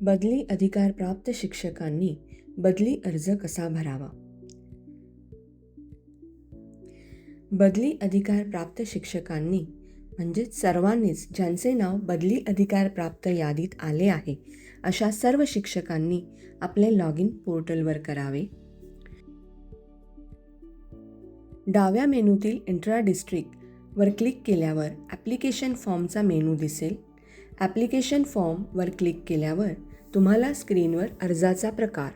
बदली अधिकार प्राप्त शिक्षकांनी बदली अर्ज कसा भरावा? बदली अधिकार प्राप्त शिक्षकांनी म्हणजेच सर्वांनीच ज्यांचे नाव बदली अधिकार प्राप्त यादीत आले आहे अशा सर्व शिक्षकांनी आपले लॉग इन पोर्टलवर करावे. डाव्या मेनूतील इंट्रा डिस्ट्रिक्ट वर क्लिक केल्यावर ॲप्लिकेशन फॉर्मचा मेनू दिसेल. ॲप्लिकेशन फॉर्मवर क्लिक केल्यावर तुम्हाला स्क्रीनवर अर्जाचा प्रकार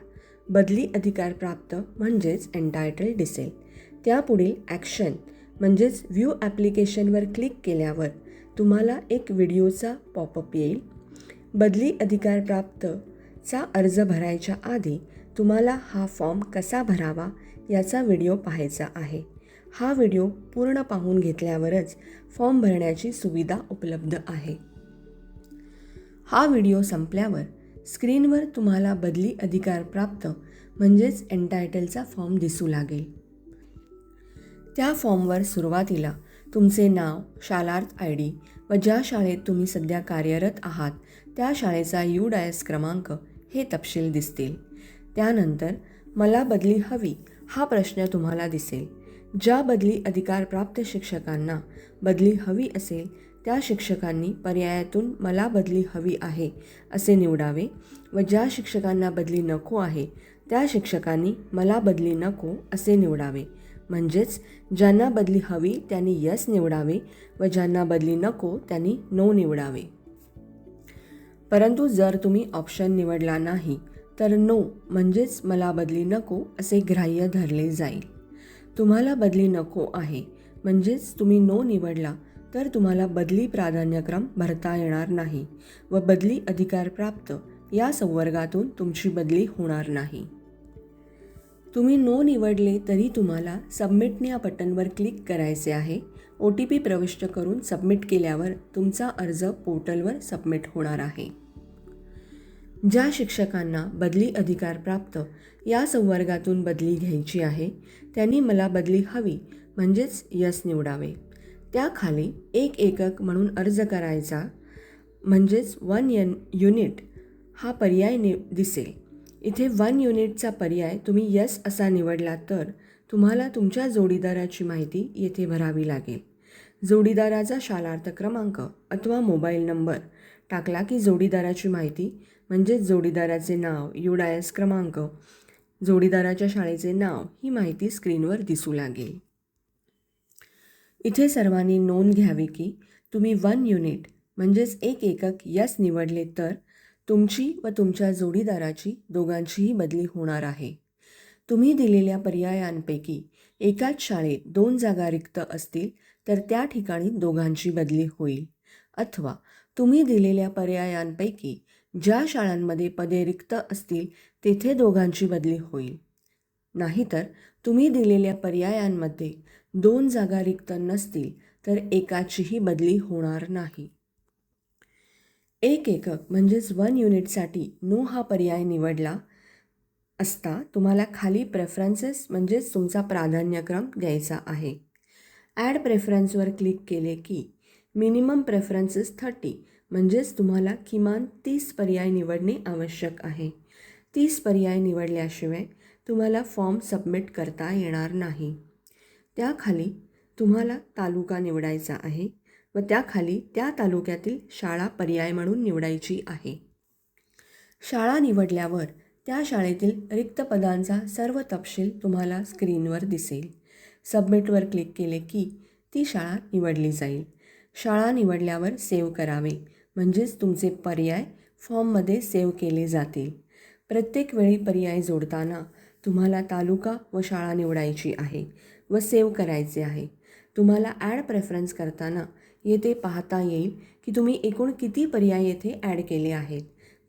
बदली अधिकार प्राप्त म्हणजेच एन्टायटल दिसेल. त्यापुढील ॲक्शन म्हणजेच व्ह्यू ॲप्लिकेशनवर क्लिक केल्यावर तुम्हाला एक व्हिडिओचा पॉपअप येईल. बदली अधिकार प्राप्तचा अर्ज भरायच्या आधी तुम्हाला हा फॉर्म कसा भरावा याचा व्हिडिओ पाहायचा आहे. हा व्हिडिओ पूर्ण पाहून घेतल्यावरच फॉर्म भरण्याची सुविधा उपलब्ध आहे. हा व्हिडिओ संपल्यावर स्क्रीनवर तुम्हाला बदली अधिकार प्राप्त म्हणजेच एन्टायटलचा फॉर्म दिसू लागेल. त्या फॉर्मवर सुरुवातीला तुमचे नाव शालार्थ आय डी व ज्या शाळेत तुम्ही सध्या कार्यरत आहात त्या शाळेचा यू डायस क्रमांक हे तपशील दिसतील. त्यानंतर मला बदली हवी हा प्रश्न तुम्हाला दिसेल. ज्या बदली अधिकार प्राप्त शिक्षकांना बदली हवी असेल त्या शिक्षकांनी पर्यायातून मला बदली हवी आहे असे निवडावे. व ज्या शिक्षकांना बदली नको आहे त्या शिक्षकांनी मला बदली नको असे निवडावे. म्हणजेच ज्यांना बदली हवी त्यांनी यस निवडावे. व ज्यांना बदली नको त्यांनी नो निवडावे. परंतु जर तुम्ही ऑप्शन निवडला नाही तर नो म्हणजेच मला बदली नको असे ग्राह्य धरले जाईल. तुम्हाला बदली नको आहे म्हणजेच तुम्ही नो निवडला तर तुम्हाला बदली प्राधान्यक्रम भरता येणार नाही व बदली अधिकार प्राप्त या संवर्गातून तुमची बदली होणार नाही. तुम्ही नो निवडले तरी तुम्हाला सबमिट या बटनवर क्लिक करायचे आहे. ओ टी पी प्रविष्ट करून सबमिट केल्यावर तुमचा अर्ज पोर्टलवर सबमिट होणार आहे. ज्या शिक्षकांना बदली अधिकार प्राप्त या संवर्गातून बदली घ्यायची आहे त्यांनी मला बदली हवी म्हणजेच यस निवडावे. त्याखाली एक एकक म्हणून अर्ज करायचा म्हणजेच वन यन युनिट हा पर्याय नि दिसेल. इथे वन युनिटचा पर्याय तुम्ही यस असा निवडला तर तुम्हाला तुमच्या जोडीदाराची माहिती येथे भरावी लागेल. जोडीदाराचा शालार्थ क्रमांक अथवा मोबाईल नंबर टाकला की जोडीदाराची माहिती म्हणजेच जोडीदाराचे नाव युडायस क्रमांक जोडीदाराच्या शाळेचे नाव ही माहिती स्क्रीनवर दिसू लागेल. इथे सर्वांनी नोंद घ्यावी की तुम्ही वन युनिट म्हणजेच एक एकक यस निवडले तर तुमची व तुमच्या जोडीदाराची दोघांचीही बदली होणार आहे. तुम्ही दिलेल्या पर्यायांपैकी एकाच शाळेत दोन जागा रिक्त असतील तर त्या ठिकाणी दोघांची बदली होईल. अथवा तुम्ही दिलेल्या पर्यायांपैकी ज्या शाळांमध्ये पदे रिक्त असतील तेथे दोघांची बदली होईल. नाहीतर तुम्ही दिलेल्या पर्यायांमध्ये दोन जागा रिक्त नसतील तर एकाचीही बदली होणार नाही. एक एकक म्हणजेच वन युनिटसाठी नो हा पर्याय निवडला असता तुम्हाला खाली प्रेफरन्सेस म्हणजेच तुमचा प्राधान्यक्रम द्यायचा आहे. ॲड प्रेफरन्सवर क्लिक केले की मिनिमम प्रेफरन्सेस थर्टी म्हणजेच तुम्हाला किमान तीस पर्याय निवडणे आवश्यक आहे. तीस पर्याय निवडल्याशिवाय तुम्हाला फॉर्म सबमिट करता येणार नाही. त्याखाली तुम्हाला तालुका निवडायचा आहे व त्याखाली त्या तालुक्यातील शाळा पर्याय म्हणून निवडायची आहे. शाळा निवडल्यावर त्या शाळेतील रिक्त पदांचा सर्व तपशील तुम्हाला स्क्रीनवर दिसेल. सबमिटवर क्लिक केले की ती शाळा निवडली जाईल. शाळा निवडल्यावर सेव्ह करावे म्हणजेच तुमचे पर्याय फॉर्ममध्ये सेव्ह केले जातील. प्रत्येक वेळी पर्याय जोडताना तुम्हाला तालुका व शाळा निवडायची आहे व सेव्ह करायचे आहे. तुम्हाला ॲड प्रेफरन्स करताना येथे पाहता येईल की तुम्ही एकूण किती पर्याय येथे ॲड केले आहेत.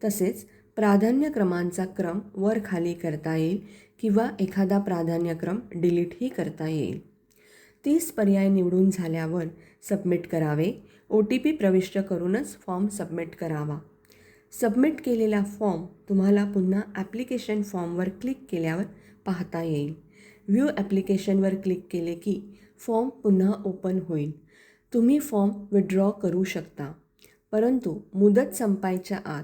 तसेच प्राधान्यक्रमांचा क्रम वर खाली करता येईल किंवा एखादा प्राधान्यक्रम डिलीटही करता येईल. तीस पर्याय निवडून झाल्यावर सबमिट करावे. ओ टी पी प्रविष्ट करूनच फॉर्म सबमिट करावा. सबमिट केलेला फॉर्म तुम्हाला पुन्हा ॲप्लिकेशन फॉर्मवर क्लिक केल्यावर पाहता येईल. व्ह्यू ॲप्लिकेशनवर क्लिक केले की फॉर्म पुन्हा ओपन होईल. तुम्ही फॉर्म विड्रॉ करू शकता. परंतु मुदत संपायच्या आत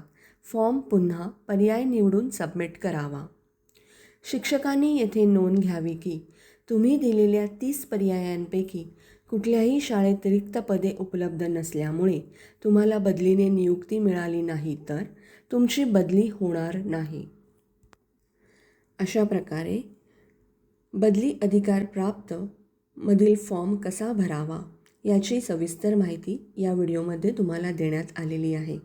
फॉर्म पुन्हा पर्याय निवडून सबमिट करावा. शिक्षकांनी येथे नोंद घ्यावी की तुम्ही दिलेल्या तीस पर्यायांपैकी कुठल्याही शाळेत रिक्त पदे उपलब्ध नसल्यामुळे तुम्हाला बदलीने नियुक्ती मिळाली नाही तर तुमची बदली होणार नाही. अशा प्रकारे बदली अधिकार प्राप्त मधील फॉर्म कसा भरावा याची सविस्तर माहिती या व्हिडिओमध्ये तुम्हाला देण्यात आलेली आहे.